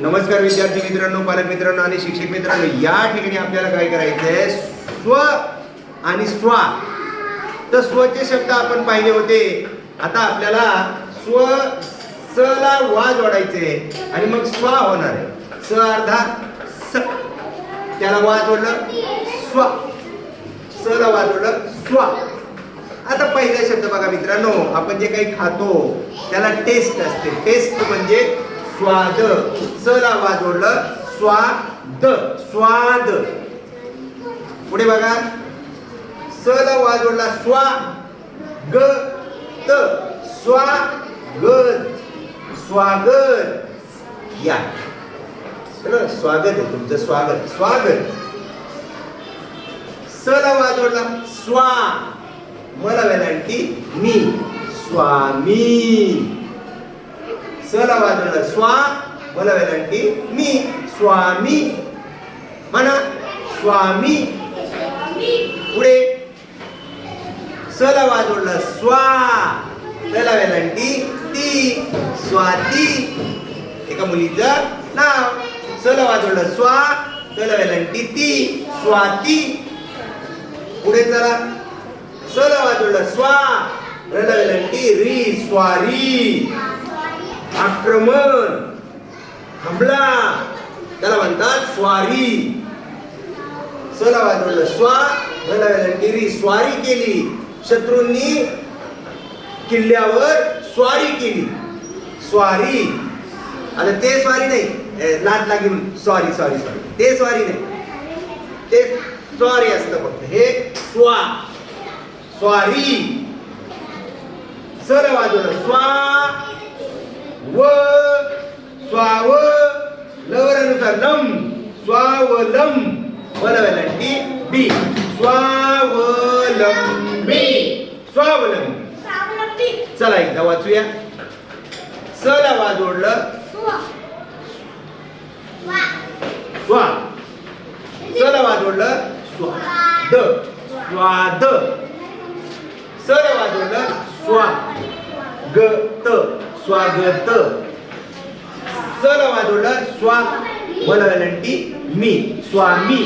नमस्कार विद्यार्थी मित्रांनो पालक मित्रांनो आणि शिक्षक मित्रांनो या ठिकाणी आपल्याला काय करायचंय? स्व आणि स्वा. तर स्वचे शब्द आपण पाहिले होते. आता आपल्याला स्व स ला वा जोडायचे आणि मग स्वा होणार आहे. स अर्धा स. त्याला वा जोडलं स्व. स ला वा जोडलं स्वा. आता पहिला शब्द बघा मित्रांनो आपण जे काही खातो त्याला टेस्ट असते. टेस्ट म्हणजे स्वाद. स ला वा जोडलं स्वाद. स्वाद. पुढे बघा. स ला वा जोडला स्वा ग त. स्वा ग स्वागत. या. स्वागत आहे तुमचं स्वागत. स्वागत. स ला वा जोडला स्वा. मला वेलांटी मी. स्वामी. स ला वा स्वा मला वेलांटी मी स्वामी म्हणा स्वामी पुढे स ला वा स्वा त्याला वेलांटी ती स्वाती एका मुलीचं नाव स ला स्वा त्याला वेलांटी ती स्वाती पुढे चला स ला स्वा रला वेलांटी री स्वारी आक्रमण हमला. त्याला म्हणतात स्वारी. सला वाजवलं स्वा रला स्वारी केली. शत्रूंनी किल्ल्यावर स्वारी केली. स्वारी. आता ते स्वारी नाही. लाट लागेल. सॉरी सॉरी सॉरी ते स्वारी नाही. ते स्वारी असतं फक्त. हे स्वा. स्वारी. सर वाजवलं. स्वा. व स्वाव लवरानुसार लम स्वावलम वलवलंटी बी. स्वावलंबी. स्वावलंबी. चला एकदा वाचूया. स ला वा जोडलं. स्वा. स ला वा जोडलं. स्वाद स्वाद स ला वा जोडलं. स्वा. ग. त. स्वागत. सल ला स्वा वलवलंटी मी स्वामी.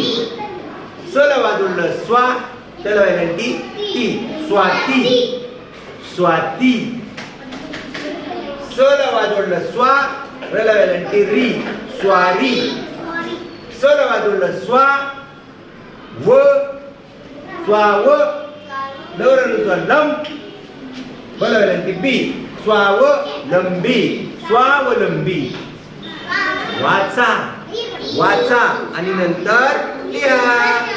सल ला स्वा तलवलंटी ती स्वाती. स्वाती. सल ला स्वा रलवलंटी री स्वारी. सल ला स्वा व स्वाव लवरनुसार लम. बलवलंटी बी. स्वावलंबी स्वावलंबी वाचा वाचा आणि नंतर लिहा